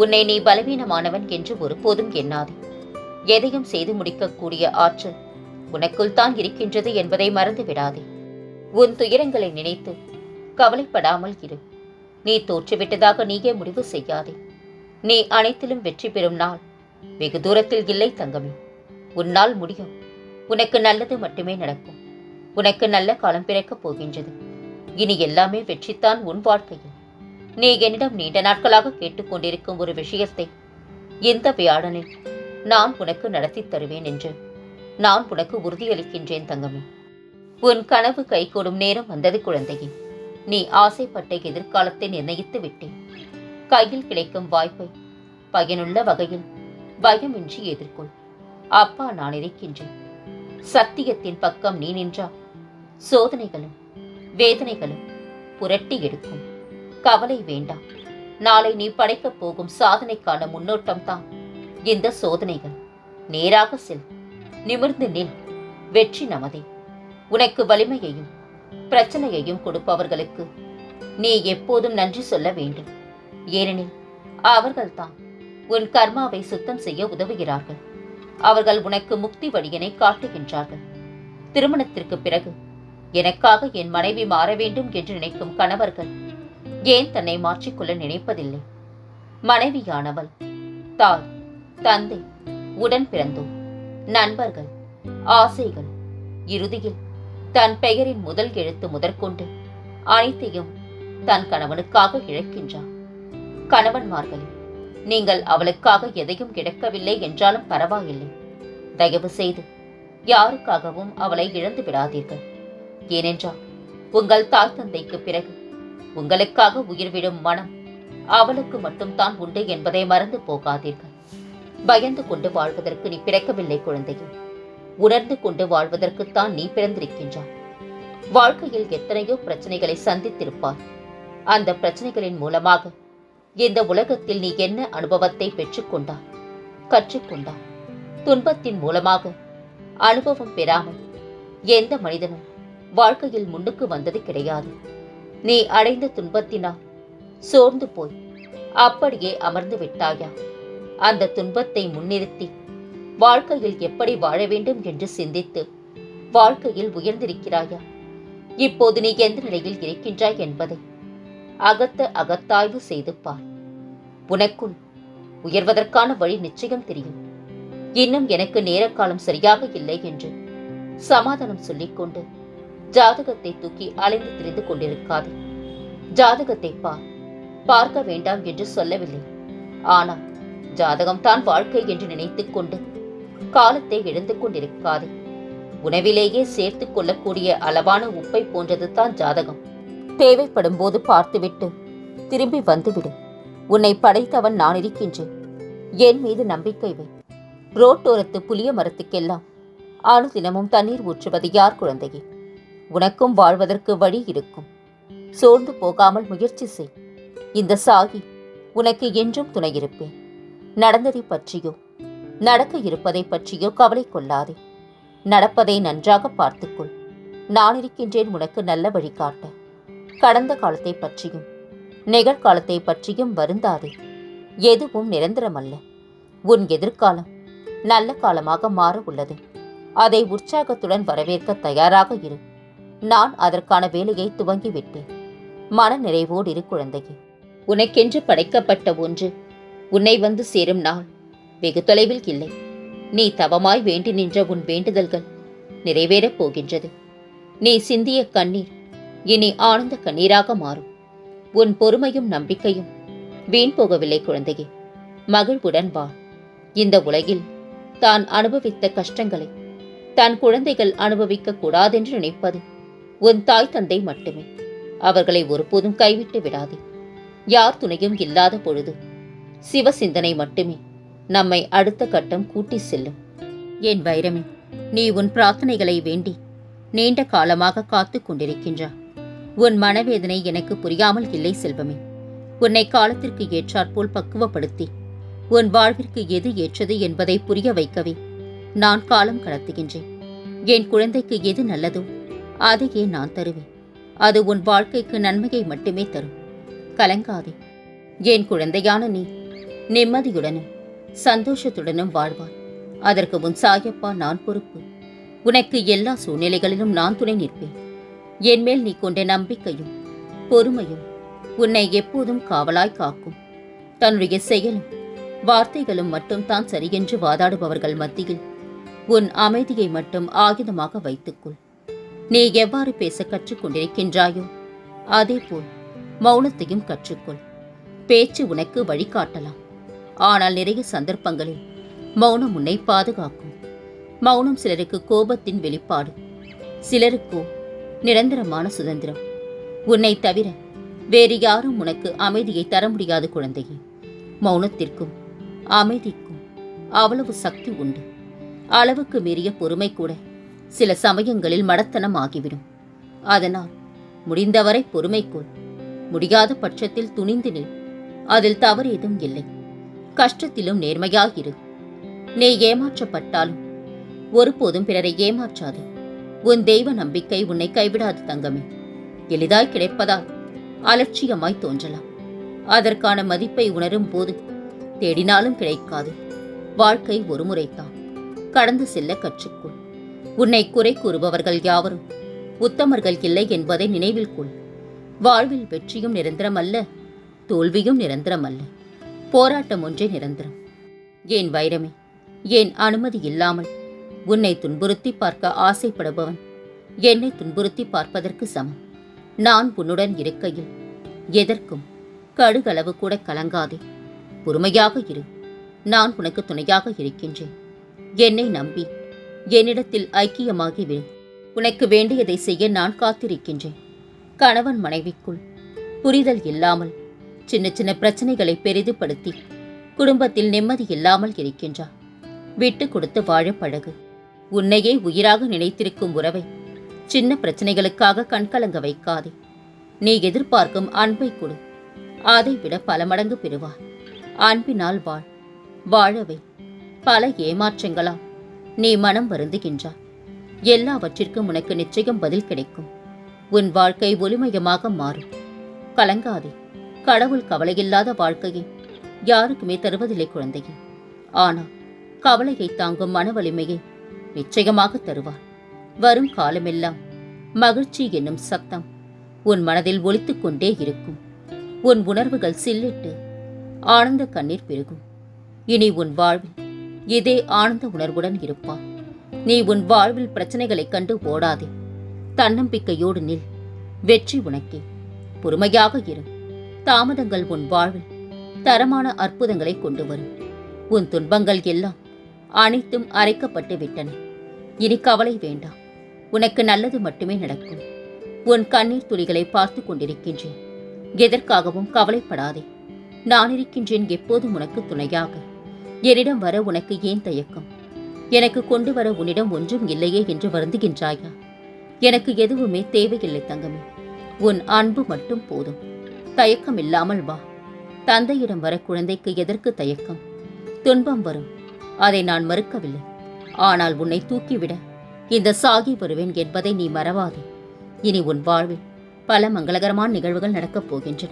உன்னை நீ பலவீனமானவன் என்று ஒருபோதும் எண்ணாதே. எதையும் செய்து முடிக்கக்கூடிய ஆற்றல் உனக்குள் தான் இருக்கின்றது என்பதை மறந்து விடாதே உன் துயரங்களை நினைத்து கவலைப்படாமல் இரு. நீ தோற்றுவிட்டதாக நீயே முடிவு செய்யாதே. நீ அனைத்திலும் வெற்றி பெறும் நாள் வெகு தூரத்தில் இல்லை தங்கமே. உன்னால் முடியும். உனக்கு நல்லது மட்டுமே நடக்கும். உனக்கு நல்ல காலம் பிறக்கப் போகின்றது. இனி எல்லாமே வெற்றித்தான் உன் வாழ்க்கையில் நீ என்னிடம் நீண்ட நாட்களாக கேட்டுக்கொண்டிருக்கும் ஒரு விஷயத்தை இந்த வியாழனில் நான் உனக்கு நடத்தித் தருவேன் என்று நான் உனக்கு உறுதியளிக்கின்றேன் தங்கமே. உன் கனவு கைகூடும் நேரம் வந்தது குழந்தையே. நீ ஆசைப்பட்ட எதிர்காலத்தை நிர்ணயித்து விட்டேன். கையில் கிடைக்கும் வாய்ப்பை பயனுள்ள வகையில் பயமின்றி எதிர்கொள். அப்பா நான் இருக்கின்றேன். சத்தியத்தின் பக்கம் நீ நின்றா சோதனைகளும் வேதனைகளும் புரட்டி எடுக்கும். கவலை வேண்டாம். நாளை நீ படைக்கப் போகும் சாதனைக்கான முன்னோட்டம் தான் இந்த சோதனைகள் நேராக செல் நிமிர்ந்து நில் வெற்றி நமதே. உனக்கு வலிமையையும் பிரச்சனையையும் கொடுப்பவர்களுக்கு நீ எப்போதும் நன்றி சொல்ல வேண்டும். ஏனெனில் அவர்கள்தான் உன் கர்மாவை சுத்தம் செய்ய உதவுகிறார்கள். அவர்கள் உனக்கு முக்தி வழியினை காட்டுகின்றார்கள். திருமணத்திற்கு பிறகு எனக்காக என் மனைவி மாற வேண்டும் என்று நினைக்கும் கணவர்கள் ஏன் தன்னை மாற்றிக்கொள்ள நினைப்பதில்லை? மனைவியானவள் தாய் தந்தை உடன் பிறந்தோர் நண்பர்கள் ஆசைகள் இறுதியில் தன் பெயரின் முதல் எழுத்து முதற்கொண்டு அனைத்தையும் தன் கணவனுக்காக இழக்கின்றார். கணவன்மார்கள் நீங்கள் அவளுக்காக எதையும் இழக்கவில்லை என்றாலும் பரவாயில்லை. தயவு செய்து யாருக்காகவும் அவளை இழந்து விடாதீர்கள் ஏனென்றால் உங்கள் தாய் தந்தைக்கு பிறகு உங்களுக்காக உயிர் விடும் மனம் அவளுக்கு மட்டும் தான் உண்டு என்பதை மறந்து போகாதீர்கள். பயந்து கொண்டு வாழ்வதற்கு நீ பிறக்கவில்லை குழந்தையே. உணர்ந்து கொண்டு வாழ்வதற்குத்தான் நீ பிறந்திருக்கின்றாய். வாழ்க்கையில் எத்தனையோ பிரச்சனைகளை சந்தித்திருப்பார் அந்த பிரச்சனைகளின் மூலமாக இந்த உலகத்தில் நீ என்ன அனுபவத்தை பெற்றுக்கொண்டாய்? கற்றுக்கொண்டாய். துன்பத்தின் மூலமாக அனுபவம் பெறாமல் எந்த மனிதனும் வாழ்க்கையில் முன்னுக்கு வந்தது கிடையாது. நீ அடைந்த துன்பத்தினால் சோர்ந்து போய் அப்படியே அமர்ந்து விட்டாயா? அந்த துன்பத்தை முன்னிறுத்தி வாழ்க்கையில் எப்படி வாழ வேண்டும் என்று சிந்தித்து வாழ்க்கையில் உயர்ந்திருக்கிறாயா? இப்போது நீ எந்த நிலையில் இருக்கின்றாய் என்பதை அகத்த அகத்தாய்வு செய்து பார். உனக்குள் உயர்வதற்கான வழி நிச்சயம் தெரியும். இன்னும் எனக்கு நேரக்காலம் சரியாக இல்லை என்று சமாதானம் சொல்லிக்கொண்டு ஜாதகத்தை தூக்கி அலைந்து திரிந்து கொண்டிருக்காதே. ஜாதகத்தை பார். பார்க்க வேண்டாம் என்று சொல்லவில்லை. ஆனால் ஜாதகம் தான் வாழ்க்கை என்று நினைத்துக் கொண்டு காலத்தை இழந்து கொண்டிருக்காதே. உணவிலேயே சேர்த்துக் கொள்ளக்கூடிய அளவான உப்பை போன்றது தான் ஜாதகம். தேவைப்படும் போது பார்த்துவிட்டு திரும்பி வந்துவிடு. உன்னை படைத்தவன் நான் இருக்கின்றேன். என் மீது நம்பிக்கை வை. ரோட்டோரத்து புளிய மரத்துக்கெல்லாம் அனுதினமும் தண்ணீர் ஊற்றுவது யார் குழந்தையே? உனக்கும் வாழ்வதற்கு வழி இருக்கும். சோர்ந்து போகாமல் முயற்சி செய். இந்த சாகி உனக்கு என்றும் துணையிருப்பேன். நடந்ததை பற்றியோ நடக்க இருப்பதை பற்றியோ கவலை கொள்ளாதே. நடப்பதை நன்றாக பார்த்துக்கொள். நான் இருக்கின்றேன் உனக்கு நல்ல வழிகாட்ட கடந்த காலத்தை பற்றியும் நிகழ்காலத்தை பற்றியும் வருந்தாதே. எதுவும் நிரந்தரமல்ல. உன் எதிர்காலம் நல்ல காலமாக மாற உள்ளது. அதை உற்சாகத்துடன் வரவேற்க தயாராக இரு. நான் அதற்கான வேலையை துவங்கிவிட்டேன். மன நிறைவோடு இரு குழந்தையே. உனக்கென்று படைக்கப்பட்ட ஒன்று உன்னை வந்து சேரும் நாள். வெகு தொலைவில் இல்லை. நீ தவமாய் வேண்டி நின்ற உன் வேண்டுதல்கள் நிறைவேறப் போகின்றது. நீ சிந்திய கண்ணீர் இனி ஆனந்த கண்ணீராக மாறும். உன் பொறுமையும் நம்பிக்கையும் வீண் போகவில்லை குழந்தையே. மகிழ்வுடன் வா. இந்த உலகில் தான் அனுபவித்த கஷ்டங்களை தன் குழந்தைகள் அனுபவிக்க கூடாதென்று நினைப்பது உன் தாய் தந்தை மட்டுமே. அவர்களை ஒருபோதும் கைவிட்டு விடாதே. யார் துணையும் இல்லாத பொழுது சிவ சிந்தனை மட்டுமே நம்மை அடுத்த கட்டம் கூட்டி செல்லும். என் வைரமே நீ உன் பிரார்த்தனைகளை வேண்டி நீண்ட காலமாக காத்துக் கொண்டிருக்கின்றா உன் மனவேதனை எனக்கு புரியாமல் இல்லை செல்வமே. உன்னை காலத்திற்கு ஏற்றாற்போல் பக்குவப்படுத்தி உன் வாழ்விற்கு எது ஏற்றது என்பதை புரிய வைக்கவே நான் காலம் கடத்துகின்றேன். என் குழந்தைக்கு எது நல்லதோ அதையே நான் தருவேன். அது உன் வாழ்க்கைக்கு நன்மையை மட்டுமே தரும். கலங்காதே. என் குழந்தையான நீ நிம்மதியுடனும் சந்தோஷத்துடனும் வாழ்வாய். அதற்கு உன் சாயப்பா நான் பொறுப்பு. உனக்கு எல்லா சூழ்நிலைகளிலும் நான் துணை நிற்பேன். என்மேல் நீ கொண்ட நம்பிக்கையும் பொறுமையும் உன்னை எப்போதும் காவலாய் காக்கும். தன்னுடைய செயலும் வார்த்தைகளும் மட்டும் தான் சரியென்று வாதாடுபவர்கள் மத்தியில் உன் அமைதியை மட்டும் ஆயுதமாக வைத்துக்கொள். நீ எவ்வாறு பேச கற்றுக்கொண்டிருக்கின்றாயோ அதேபோல் மௌனத்தையும் கற்றுக்கொள். பேச்சு உனக்கு வழிகாட்டலாம் ஆனால் நிறைய சந்தர்ப்பங்களில் மௌனம் உன்னை பாதுகாக்கும். மௌனம் சிலருக்கு கோபத்தின் வெளிப்பாடு. சிலருக்கோ நிரந்தரமான சுதந்திரம். உன்னை தவிர வேறு யாரும் உனக்கு அமைதியை தர முடியாது குழந்தையே. மௌனத்திற்கும் அமைதிக்கும் அவ்வளவு சக்தி உண்டு. அளவுக்கு மீறிய பொறுமை கூட சில சமயங்களில் மடத்தனம் ஆகிவிடும். அதனால் முடிந்தவரை பொறுமைக்குள் முடியாத பட்சத்தில் துணிந்து நில். அதில் தவறு ஏதும் இல்லை. கஷ்டத்திலும் நேர்மையாயிரு நீ ஏமாற்றப்பட்டாலும் ஒருபோதும் பிறரை ஏமாற்றாது. உன் தெய்வ நம்பிக்கை உன்னை கைவிடாது தங்கமே. எளிதாய் கிடைப்பதால் அலட்சியமாய் தோன்றலாம். அதற்கான மதிப்பை உணரும் போது தேடினாலும் கிடைக்காது. வாழ்க்கை ஒருமுறைத்தான் கடந்து செல்ல கற்றுக்கொள். உன்னை குறை கூறுபவர்கள் யாவரும் உத்தமர்கள் இல்லை என்பதை நினைவில் கொள். வாழ்வில் வெற்றியும் நிரந்தரமல்ல தோல்வியும் நிரந்தரமல்ல. போராட்டம் ஒன்றே நிரந்தரம். ஏன் வைரமே ஏன் அனுமதி இல்லாமல் உன்னை துன்புறுத்தி பார்க்க ஆசைப்படுபவன் என்னை துன்புறுத்தி பார்ப்பதற்கு சமம். நான் உன்னுடன் இருக்கையில் எதற்கும் கடுகளவு கூட கலங்காதே. பொறுமையாக இரு நான் உனக்கு துணையாக இருக்கின்றேன். என்னை நம்பி என்னிடத்தில் ஐக்கியமாகி உனக்கு வேண்டியதை செய்ய நான் காத்திருக்கின்றேன். கணவன் மனைவிக்குள் புரிதல் இல்லாமல் சின்ன சின்ன பிரச்சனைகளை பெரிதுபடுத்தி குடும்பத்தில் நிம்மதி இல்லாமல் இருக்கின்றார் விட்டு கொடுத்து வாழ பழகு. உன்னையே உயிராக நினைத்திருக்கும் உறவை சின்ன பிரச்சனைகளுக்காக கண்கலங்க வைக்காதே. நீ எதிர்பார்க்கும் அன்பை கொடு. அதை விட பல மடங்கு பெறுவார் அன்பினால் வாழ். வாழவை. பல ஏமாற்றங்களால் நீ மனம் வருந்துகின்றாய். எல்லாவற்றிற்கும் உனக்கு நிச்சயம் பதில் கிடைக்கும். உன் வாழ்க்கை ஒளிமயமாக மாறும். கலங்காதே. கடவுள் கவலையில்லாத வாழ்க்கையை யாருக்குமே தருவதில்லை குழந்தையே. ஆனால் கவலையை தாங்கும் மன வலிமையை நிச்சயமாக தருவார். வரும் காலமெல்லாம் மகிழ்ச்சி என்னும் சத்தம் உன் மனதில் ஒழித்துக் கொண்டே இருக்கும். உன் உணர்வுகள் சில்லிட்டு ஆனந்த கண்ணீர் பெருகும். இனி உன் வாழ்வில் இதே ஆனந்த உணர்வுடன் இருப்பாள் நீ உன் வாழ்வில் பிரச்சனைகளைக் கண்டு ஓடாதே. தன்னம்பிக்கையோடு நில். வெற்றி உனக்கே. பொறுமையாக இரு. தாமதங்கள் உன் வாழ்வில் தரமான அற்புதங்களை கொண்டு வரும். உன் துன்பங்கள் எல்லாம் அனைத்தும் அரைக்கப்பட்டு விட்டன. இனி கவலை வேண்டாம். உனக்கு நல்லது மட்டுமே நடக்கும். உன் கண்ணீர் துளிகளை பார்த்து கொண்டிருக்கின்றேன். எதற்காகவும் கவலைப்படாதே. நான் இருக்கின்றேன் எப்போதும் உனக்கு துணையாக. என்னிடம் வர உனக்கு ஏன் தயக்கம்? எனக்கு கொண்டு வர உன்னிடம் ஒன்றும் இல்லையே என்று வருந்துகின்றாயா? எனக்கு எதுவுமே தேவையில்லை தங்கமே. உன் அன்பு மட்டும் போதும். தயக்கம் இல்லாமல் வா. தந்தையிடம் வர குழந்தைக்கு எதற்கு தயக்கம்? துன்பம் வரும். அதை நான் மறுக்கவில்லை. ஆனால் உன்னை தூக்கிவிட இந்த சாகி வருவேன் என்பதை நீ மறவாதே. இனி உன் வாழ்வில் பல மங்களகரமான நிகழ்வுகள் நடக்கப் போகின்றன.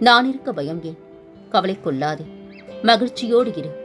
நான் இருக்க பயம் ஏன்? கவலை கொள்ளாதே. மகிழ்ச்சியோடு இரு.